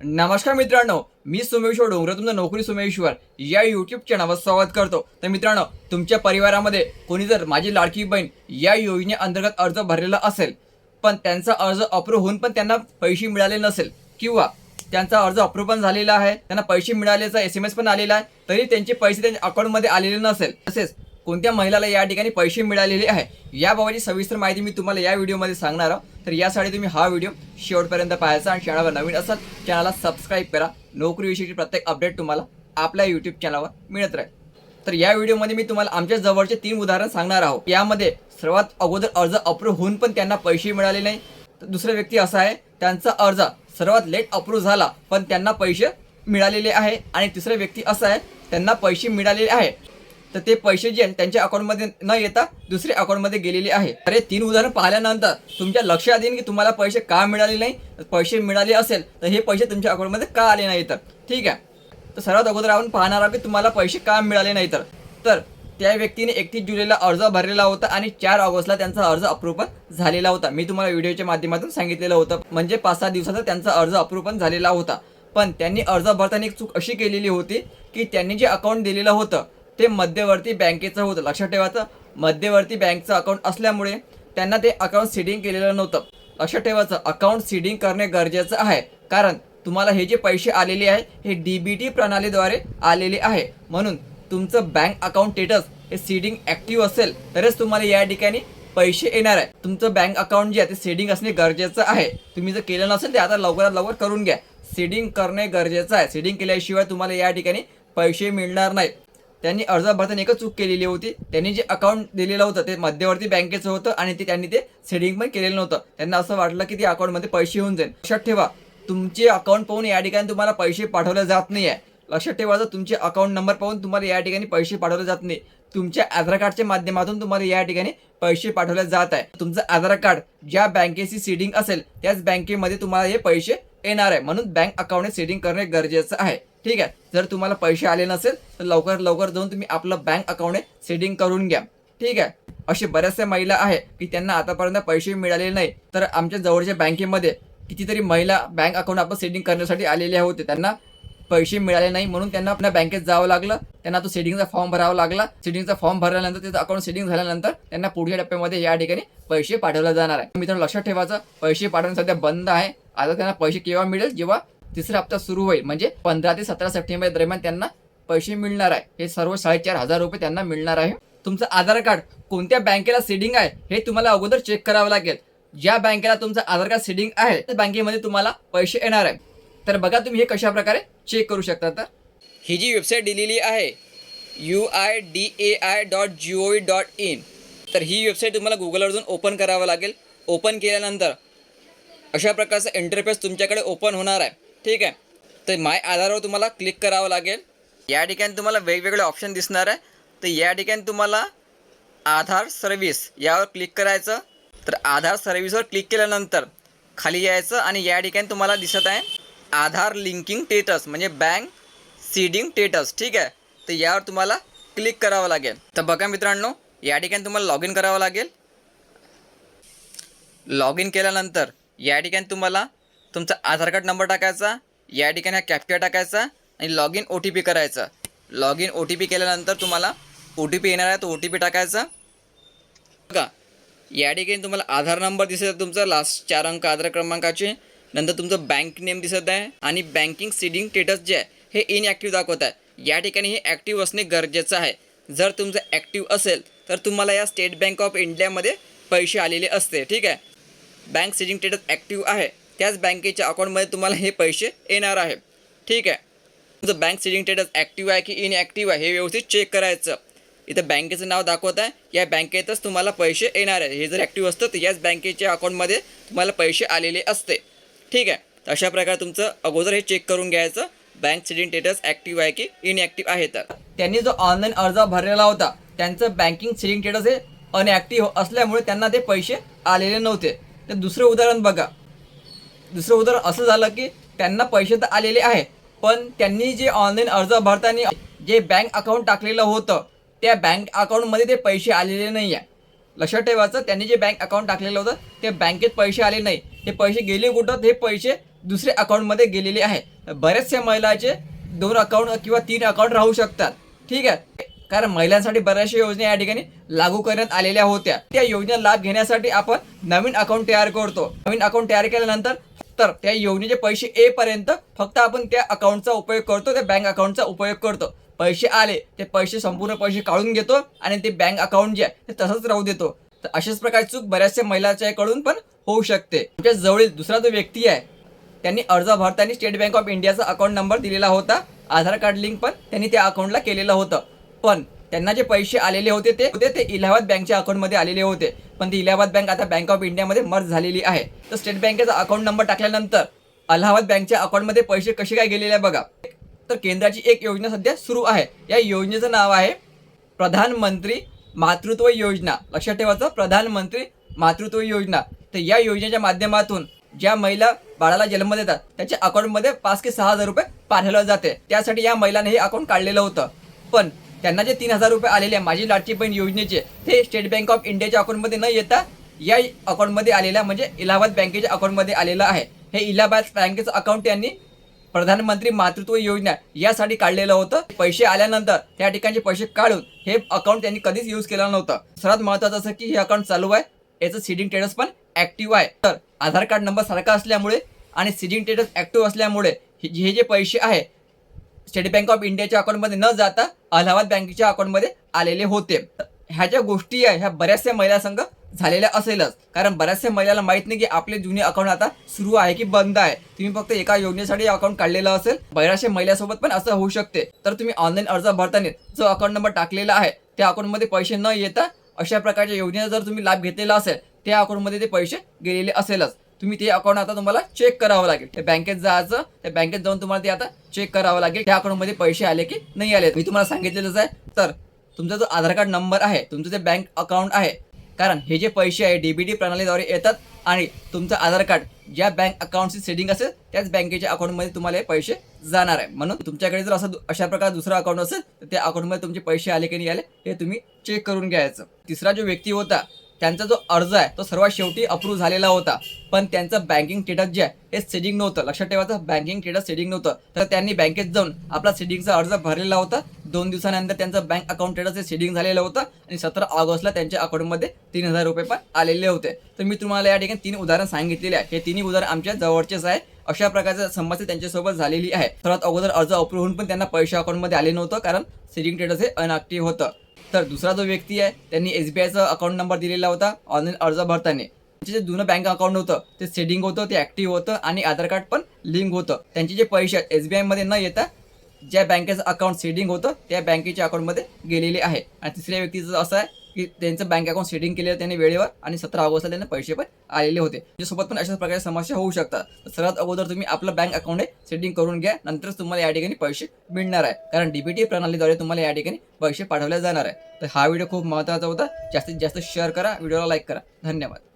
नमस्कार मित्रांनो मी सोमेश्वर डोंगर तुमचं नोकरी सोमेश्वर या युट्यूब चॅनलवर स्वागत करतो. तर मित्रांनो तुमच्या परिवारामध्ये कोणी जर माझी लाडकी बहीण या योजनेअंतर्गत अर्ज भरलेला असेल पण त्यांचा अर्ज अप्रूव्ह होऊन पण त्यांना पैसे मिळाले नसेल किंवा त्यांचा अर्ज अप्रूव्ह पण झालेला आहे त्यांना पैसे मिळाल्याचा एस एम एस पण आलेला आहे तरी त्यांचे पैसे त्यांच्या अकाउंटमध्ये आलेले नसेल तसेच कोणत्या महिलाला या ठिकाणी पैसे मिळालेले आहे? याबाबतची सविस्तर माहिती मी तुम्हाला या व्हिडिओमध्ये सांगणार आहोत. तर यासाठी तुम्ही हा व्हिडिओ शेवटपर्यंत पाहायचा आणि चॅनलवर नवीन असाल चॅनलला सबस्क्राईब करा. नोकरीविषयीची प्रत्येक अपडेट तुम्हाला आपल्या यूट्यूब चॅनलवर मिळत राहील. तर या व्हिडिओमध्ये मी तुम्हाला आमच्या जवळचे तीन उदाहरण सांगणार आहोत. यामध्ये सर्वात अगोदर अर्ज अप्रूव्ह होऊन पण त्यांना पैसे मिळाले नाही. तर दुसरा व्यक्ती असा आहे त्यांचा अर्ज सर्वात लेट अप्रूव्ह झाला पण त्यांना पैसे मिळालेले आहे. आणि तिसरा व्यक्ती असा आहे त्यांना पैसे मिळालेले आहे. तर ते पैसे जे आहेत त्यांच्या अकाउंटमध्ये न येता दुसऱ्या अकाउंटमध्ये गेलेले आहे. अरे तीन उदाहरण पाहिल्यानंतर तुमच्या लक्षात येईल की तुम्हाला पैसे का मिळाले नाही? पैसे मिळाले असेल तर हे पैसे तुमच्या अकाउंटमध्ये का आले नाही तर ठीक आहे? तर सर्वात अगोदर आपण पाहणार आहोत की तुम्हाला पैसे का मिळाले नाही तर तर त्या व्यक्तीने एकतीस जुलैला अर्ज भरलेला होता आणि चार ऑगस्टला त्यांचा अर्ज अप्रूपन झालेला होता. मी तुम्हाला व्हिडिओच्या माध्यमातून सांगितलेलं होतं. म्हणजे पाच सहा दिवसाचा त्यांचा अर्ज अप्रूपन झालेला होता. पण त्यांनी अर्ज भरताना एक चूक अशी केलेली होती की त्यांनी जे अकाउंट दिलेलं होतं ते मध्यवर्ती बँकेचं होतं. लक्षात ठेवायचं मध्यवर्ती बँकचं अकाउंट असल्यामुळे त्यांना ते अकाउंट सीडिंग केलेलं नव्हतं. लक्षात ठेवायचं अकाउंट सीडिंग करणे गरजेचं आहे. कारण तुम्हाला हे जे पैसे आलेले आहे हे डी बी टी प्रणालीद्वारे आलेले आहे. म्हणून तुमचं बँक अकाउंट स्टेटस हे सीडिंग ॲक्टिव्ह असेल तरच तुम्हाला या ठिकाणी पैसे येणार आहे. तुमचं बँक अकाउंट जे आहे ते सेडिंग असणे गरजेचं आहे. तुम्ही जर केलं नसेल ते आता लवकरात लवकर करून घ्या. सीडिंग करणे गरजेचं आहे. सीडिंग केल्याशिवाय तुम्हाला या ठिकाणी पैसे मिळणार नाहीत त्यांनी अर्ज भरताना एकच चूक केलेली होती. त्यांनी जे अकाउंट दिलेलं होतं ते मध्यवर्ती बँकेचं होतं आणि ते त्यांनी ते सेडिंग पण केलेलं नव्हतं. त्यांना असं वाटलं की ते अकाउंटमध्ये पैसे होऊन जाईल. लक्षात ठेवा तुमचे अकाउंट पाहून या ठिकाणी तुम्हाला पैसे पाठवले जात नाही आहे लक्षात ठेवायचं तुमचे अकाउंट नंबर पाहून तुम्हाला या ठिकाणी पैसे पाठवले जात नाही तुमच्या आधार कार्डच्या माध्यमातून तुम्हाला या ठिकाणी पैसे पाठवले जात आहे. तुमचं आधार कार्ड ज्या बँकेची सीडिंग असेल त्याच बँकेमध्ये तुम्हाला हे पैसे येणार आहे. म्हणून बँक अकाउंट सेडिंग करणे गरजेचं आहे. ठीक आहे? जर तुम्हाला पैसे आले नसेल तर लवकर लवकर जाऊन तुम्ही आपलं बँक अकाउंट सेडिंग करून घ्या. ठीक आहे? असे बऱ्याचशा महिला आहे की त्यांना आतापर्यंत पैसे मिळाले नाही. तर आमच्या जवळच्या बँकेमध्ये कितीतरी महिला बँक अकाउंट आपण सेडिंग करण्यासाठी आलेल्या होते त्यांना पैसे मिळाले नाही म्हणून त्यांना आपल्या बँकेत जावं लागलं. त्यांना तो सेडिंगचा फॉर्म भरावा लागला. सेडिंगचा फॉर्म भरल्यानंतर त्याचं अकाउंट सेडिंग झाल्यानंतर त्यांना पुढच्या टप्प्यामध्ये या ठिकाणी पैसे पाठवले जाणार आहे. मित्रांनो लक्षात ठेवायचं पैसे पाठवणं सध्या बंद आहे. आता त्यांना पैसे केव्हा मिळेल? जेव्हा तिसरा हप्ता सुरू होईल. म्हणजे पंधरा ते सतरा सप्टेंबर दरम्यान त्यांना पैसे मिळणार आहे. हे सर्व साडेचार हजार रुपये त्यांना मिळणार आहे. तुमचं आधार कार्ड कोणत्या बँकेला सेडिंग आहे हे तुम्हाला अगोदर चेक करावं लागेल. ज्या बँकेला तुमचं आधार कार्ड सेडिंग आहे त्या बँकेमध्ये तुम्हाला पैसे येणार आहे. तर बघा तुम्ही हे कशा प्रकारे चेक करू शकता तर ही जी वेबसाईट दिलेली आहे U I D A I dot G O V dot in तर ही वेबसाईट तुम्हाला गुगलवर जाऊन ओपन करावं लागेल. ओपन केल्यानंतर अशा प्रकारचा इंटरफेस तुमच्याकडे ओपन होणार आहे. ठीक आहे? तर माय आधारवर तुम्हाला क्लिक करावं लागेल. या ठिकाणी तुम्हाला वेगवेगळे ऑप्शन दिसणार आहे. तर या ठिकाणी तुम्हाला आधार सर्व्हिस यावर क्लिक करायचं. तर आधार सर्व्हिसवर क्लिक केल्यानंतर खाली यायचं आणि या ठिकाणी तुम्हाला दिसत आहे आधार लिंकिंग टेटस म्हणजे बँक सीडिंग टेटस ठीक आहे? तर यावर तुम्हाला क्लिक करावं लागेल. तर बघा मित्रांनो या ठिकाणी तुम्हाला लॉग इन करावं लागेल. लॉग इन केल्यानंतर या ठिकाणी तुम्हाला तुमचा आधार कार्ड नंबर टाकायचा या ठिकाणी हा कॅप्चा टाकायचा आणि log in O T P करायचा. Log in O T P केल्यानंतर तुम्हाला ओ टी पी येणार आहे तो ओ टी पी टाकायचा. बघा या ठिकाणी तुम्हाला आधार नंबर दिसत आहे तुमचा लास्ट चार अंक आधार क्रमांकाचे. नंतर तुमचं बँक नेम दिसत आहे आणि बँकिंग सीडिंग स्टेटस जे आहे हे इनॲक्टिव्ह दाखवत आहे. या ठिकाणी हे ॲक्टिव्ह असणे गरजेचं आहे. जर तुमचं ॲक्टिव्ह असेल तर तुम्हाला या स्टेट बँक ऑफ इंडियामध्ये पैसे आलेले असते ठीक आहे? बँक सेविंग स्टेटस ॲक्टिव्ह आहे त्याच बँकेच्या अकाउंटमध्ये तुम्हाला हे पैसे येणार आहे. ठीक आहे? तुमचं बँक सेविंग स्टेटस ॲक्टिव्ह आहे की इनॲक्टिव्ह आहे हे व्यवस्थित चेक करायचं. इथं बँकेचं नाव दाखवत आहे या बँकेतच तुम्हाला पैसे येणार आहे. हे जर ॲक्टिव्ह असतं तर याच बँकेच्या अकाउंटमध्ये तुम्हाला पैसे आलेले असते. ठीक आहे? तर अशा प्रकारे तुमचं अगोदर हे चेक करून घ्यायचं. बँक सेविंग स्टेटस ॲक्टिव्ह आहे की इनॲक्टिव्ह आहे तर. त्यांनी जो ऑनलाईन अर्ज भरलेला होता त्यांचं बँकिंग सेविंग स्टेटस हे अनॲक्टिव्ह असल्यामुळे त्यांना ते पैसे आलेले नव्हते. तर दुसरं उदाहरण बघा. दुसरं उदाहरण असं झालं की त्यांना पैसे तर आलेले आहे पण त्यांनी जे ऑनलाईन अर्ज भरताना जे बँक अकाउंट टाकलेलं होतं त्या बँक अकाउंटमध्ये ते पैसे आलेले नाही आहे लक्षात ठेवायचं त्यांनी जे बँक अकाउंट टाकलेलं होतं ते बँकेत पैसे आले नाही. हे पैसे गेले कुठं? हे पैसे दुसऱ्या अकाउंटमध्ये गेलेले आहे. बऱ्याचशा महिलाचे दोन अकाउंट किंवा तीन अकाउंट राहू शकतात. ठीक आहे? कारण महिलांसाठी बऱ्याचशा योजना या ठिकाणी लागू करण्यात आलेल्या होत्या. त्या योजना लाभ घेण्यासाठी आपण नवीन अकाउंट तयार करतो. नवीन अकाउंट तयार केल्यानंतर तर त्या योजनेचे पैसे येईपर्यंत फक्त आपण त्या अकाउंटचा उपयोग करतो त्या बँक अकाउंटचा उपयोग करतो. पैसे आले ते पैसे संपूर्ण पैसे काढून घेतो आणि ते बँक अकाउंट जे आहे ते तसंच राहू देतो. तर अशाच प्रकारची चूक बऱ्याचशा महिलांच्याकडून पण होऊ शकते. तुमच्या जवळील दुसरा जो व्यक्ती आहे त्यांनी अर्ज भरताना स्टेट बँक ऑफ इंडियाचा अकाउंट नंबर दिलेला होता. आधार कार्ड लिंक पण त्यांनी त्या अकाउंटला केलेलं होतं. पण त्यांना जे पैसे आलेले होते ते होते ते इलाहाबाद बँकच्या अकाउंटमध्ये आलेले होते. पण ती इलाहाबाद बँक आता बँक ऑफ इंडियामध्ये मर्ज झालेली आहे. तर स्टेट बँकेचा अकाउंट नंबर टाकल्यानंतर अलाहाबाद बँकच्या अकाउंटमध्ये पैसे कसे काय गेलेले आहे बघा. तर केंद्राची एक योजना सध्या सुरू आहे. या योजनेचं नाव आहे प्रधानमंत्री मातृत्व योजना. लक्षात ठेवायचं प्रधानमंत्री मातृत्व योजना. तर या योजनेच्या माध्यमातून ज्या महिला बाळाला जन्म देतात त्याच्या अकाउंटमध्ये पाच ते सहा हजार रुपये पाठवलं जाते. त्यासाठी या महिलाने हे अकाउंट काढलेलं होतं. पण त्यांना जे तीन हजार रुपये आलेले माझी लाडकी बहीण योजनेचे ते स्टेट बँक ऑफ इंडियाच्या अकाउंटमध्ये न येता या अकाउंटमध्ये आलेला म्हणजे इलाहाबाद बँकेच्या अकाउंटमध्ये आलेलं आहे. हे इलाहाबाद बँकेचं अकाउंट त्यांनी प्रधानमंत्री मातृत्व योजना यासाठी काढलेलं होतं. पैसे आल्यानंतर त्या ठिकाणचे पैसे काढून हे अकाउंट त्यांनी कधीच यूज केलं नव्हतं. सर्वात महत्वाचं असं की हे अकाउंट चालू आहे. याचं सीडिंग स्टेटस पण ऍक्टिव्ह आहे. तर आधार कार्ड नंबर सारखा असल्यामुळे आणि सीडिंग टेटस ऍक्टिव्ह असल्यामुळे हे हे जे पैसे आहे स्टेट बँक ऑफ इंडियाच्या अकाउंटमध्ये न जाता अलाहाबाद बँकेच्या अकाउंटमध्ये आलेले होते. ह्या ज्या गोष्टी आहे ह्या बऱ्याचशा महिला संघ झालेल्या असेलच. कारण बऱ्याचशा महिलाला माहीत नाही की आपले जुने अकाउंट आता सुरू आहे की बंद आहे. तुम्ही फक्त एका योजनेसाठी अकाउंट काढलेलं असेल बऱ्याचशा महिलासोबत पण असं होऊ शकते. तर तुम्ही ऑनलाईन अर्ज भरताना जो अकाउंट नंबर टाकलेला आहे त्या अकाउंटमध्ये पैसे न येता अशा प्रकारच्या योजनेचा जर तुम्ही लाभ घेतलेला असेल त्या अकाउंटमध्ये ते पैसे गेलेले असेलच. तुम्ही ते अकाउंट आता तुम्हाला चेक करावं लागेल. त्या बँकेत जायचं त्या बँकेत जाऊन तुम्हाला ते आता चेक करावं लागेल त्या अकाउंटमध्ये पैसे आले की नाही आले. मी तुम्हाला सांगितलेलंच आहे. तर तुमचा जो आधार कार्ड नंबर आहे तुमचं जे बँक अकाउंट आहे कारण हे जे पैसे आहे डीबीडी प्रणालीद्वारे येतात आणि तुमचं आधार कार्ड ज्या बँक अकाउंटची सेटिंग असेल त्याच बँकेच्या अकाउंटमध्ये तुम्हाला हे पैसे जाणार आहे. म्हणून तुमच्याकडे जर असं अशा प्रकार दुसरं अकाउंट असेल तर त्या अकाउंटमध्ये तुमचे पैसे आले की नाही आले हे तुम्ही चेक करून घ्यायचं. तिसरा जो व्यक्ती होता त्यांचा जो अर्ज आहे तो सर्वात शेवटी अप्रूव्ह झालेला होता. पण त्यांचं बँकिंग स्टेटस जे आहे हे सेडिंग नव्हतं. लक्षात ठेवायचं बँकिंग स्टेटस सेडिंग नव्हतं तर त्यांनी बँकेत जाऊन आपला सेडिंगचा अर्ज भरलेला होता. दोन दिवसानंतर त्यांचं बँक अकाउंट स्टेटस हे सेडिंग झालेलं होतं. आणि सतरा ऑगस्टला त्यांच्या अकाउंटमध्ये तीन हजार रुपये पण आलेले होते. तर मी तुम्हाला या ठिकाणी तीन उदाहरण सांगितलेले आहे हे तिन्ही उदाहरण आमच्या जवळचेच आहे अशा प्रकारच्या समस्या त्यांच्यासोबत झालेली आहे. सर्वात अगोदर अर्ज अप्रूव्ह होऊन पण त्यांना पैसे अकाउंटमध्ये आले नव्हतं कारण सेडिंग स्टेटस हे अनॲक्टिव्ह होतं. तर दुसरा जो व्यक्ती आहे त्यांनी एस बी आयचा अकाउंट नंबर दिलेला होता ऑनलाईन अर्ज भरताना त्यांचे जे जुनं बँक अकाउंट होतं ते सेडिंग होतं ते ॲक्टिव्ह होतं आणि आधार कार्ड पण लिंक होतं. त्यांचे जे पैसे आहेत एस बी आयमध्ये न येता ज्या बँकेचं अकाउंट सेडिंग होतं त्या बँकेच्या अकाउंटमध्ये गेलेले आहे. आणि तिसऱ्या व्यक्तीचं असं आहे की त्यांचं बँक अकाउंट सेटिंग केलेलं त्यांनी वेळेवर आणि सतरा ऑगस्टला त्यांना पैसे पण आलेले होते. त्याच्यासोबत पण अशाच प्रकारे समस्या होऊ शकतात. सर्वात अगोदर तुम्ही आपलं बँक अकाउंट सेटिंग करून घ्या. नंतरच तुम्हाला या ठिकाणी पैसे मिळणार आहे. कारण डीबीटी प्रणालीद्वारे तुम्हाला या ठिकाणी पैसे पाठवले जाणार आहे. तर हा व्हिडिओ खूप महत्त्वाचा होता. जास्तीत जास्त शेअर करा. व्हिडिओला लाईक करा. धन्यवाद.